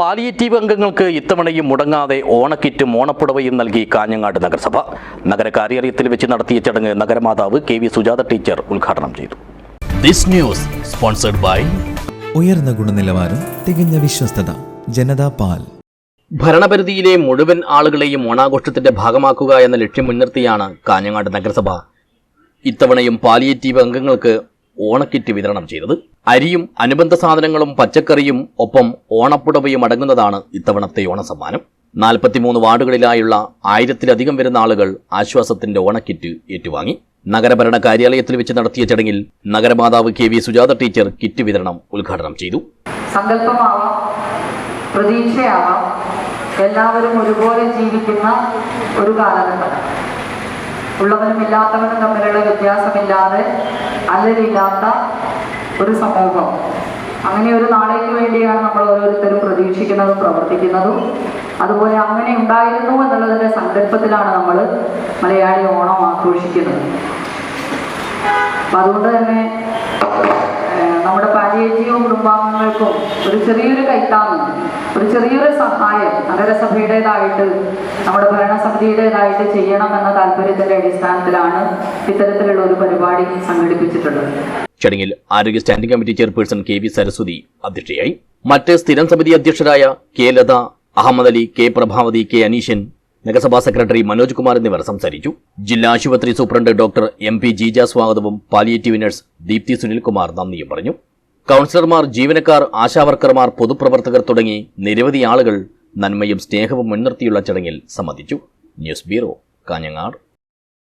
Palliative അംഗങ്ങൾക്ക് ഇത്തവണയും മുടങ്ങാതെ ഓണക്കിറ്റും ഓണപ്പുടവയും നൽകി കാഞ്ഞങ്ങാട് നഗരസഭ. നഗര കാര്യാലയത്തിൽ വെച്ച് നടത്തിയ ചടങ്ങ് നഗരമാതാവ് കെ വി സുജാത ടീച്ചർ ഉദ്ഘാടനം ചെയ്തു. ദിസ് ന്യൂസ് സ്പോൺസർഡ് ബൈ ഉയർന്ന ഗുണനിലവാരം തികഞ്ഞ വിശ്വസ്തത ജനതാ പാൽ. ഭരണപരിധിയിലെ മുഴുവൻ ആളുകളെയും ഓണാഘോഷത്തിന്റെ ഭാഗമാക്കുക എന്ന ലക്ഷ്യം മുൻനിർത്തിയാണ് കാഞ്ഞങ്ങാട് നഗരസഭ. ഇത്തവണയും പാലിയേറ്റീവ് അംഗങ്ങൾക്ക് ഓണക്കിറ്റ് വിതരണം ചെയ്തത്. അരിയും അനുബന്ധ സാധനങ്ങളും പച്ചക്കറിയും ഒപ്പം ഓണപ്പുടവയും അടങ്ങുന്നതാണ് ഇത്തവണത്തെ ഓണസമ്മാനം. നാൽപ്പത്തിമൂന്ന് വാർഡുകളിലായുള്ള ആയിരത്തിലധികം വരുന്ന ആളുകൾ ആശ്വാസത്തിന്റെ ഓണക്കിറ്റ് ഏറ്റുവാങ്ങി. നഗരഭരണ കാര്യാലയത്തിൽ വെച്ച് നടത്തിയ ചടങ്ങിൽ നഗരമാതാവ് K V Sujatha teacher kit വിതരണം ഉദ്ഘാടനം ചെയ്തു. പ്രതീക്ഷയാവാം എല്ലാവരും ഒരുപോലെ ജീവിക്കുന്ന ഒരു കാലഘട്ടം. ഉള്ളവനും ഇല്ലാത്തവനും തമ്മിലുള്ള വ്യത്യാസമില്ലാതെ അല്ലലില്ലാത്ത ഒരു സമൂഹം. അങ്ങനെ ഒരു നാളേക്ക് വേണ്ടിയാണ് നമ്മൾ ഓരോരുത്തരും പ്രതീക്ഷിക്കുന്നതും പ്രവർത്തിക്കുന്നതും. അതുപോലെ അങ്ങനെ ഉണ്ടായിരുന്നു എന്നുള്ളതിന്റെ സങ്കല്പത്തിലാണ് നമ്മൾ മലയാളി ഓണം ആഘോഷിക്കുന്നത്. അപ്പം അതുകൊണ്ട് തന്നെ നമ്മുടെ പാലിയേറ്റീവ് കുടുംബാംഗങ്ങൾക്കും ഒരു ചെറിയൊരു കൈത്താങ്ങ് ഒരു ചെറിയൊരു സഹായം നഗരസഭയുടേതായിട്ട് നമ്മുടെ ഭരണസമിതിയുടേതായിട്ട് ചെയ്യണം എന്ന താല്പര്യത്തിന്റെ അടിസ്ഥാനത്തിലാണ് ഇത്തരത്തിലുള്ള ഒരു പരിപാടി സംഘടിപ്പിച്ചിട്ടുള്ളത്. ചടങ്ങിൽ ആരോഗ്യ standing committee chairperson K V Saraswathi അധ്യക്ഷയായി. മറ്റ് സ്ഥിരം സമിതി അധ്യക്ഷരായ K Latha Ahmed Ali K Prabhavathi K Aneeshan നഗരസഭാ സെക്രട്ടറി മനോജ് കുമാർ എന്നിവർ സംസാരിച്ചു. ജില്ലാ ആശുപത്രി superintendent doctor M P Jeeja സ്വാഗതവും പാലിയേറ്റീവ് നഴ്സ് ദീപ്തി സുനിൽകുമാർ നന്ദിയും പറഞ്ഞു. കൗൺസിലർമാർ ജീവനക്കാർ ആശാവർക്കർമാർ പൊതുപ്രവർത്തകർ തുടങ്ങി നിരവധി ആളുകൾ നന്മയും സ്നേഹവും മുൻനിർത്തിയുള്ള ചടങ്ങിൽ സംബന്ധിച്ചു. News bureau Kanhangad.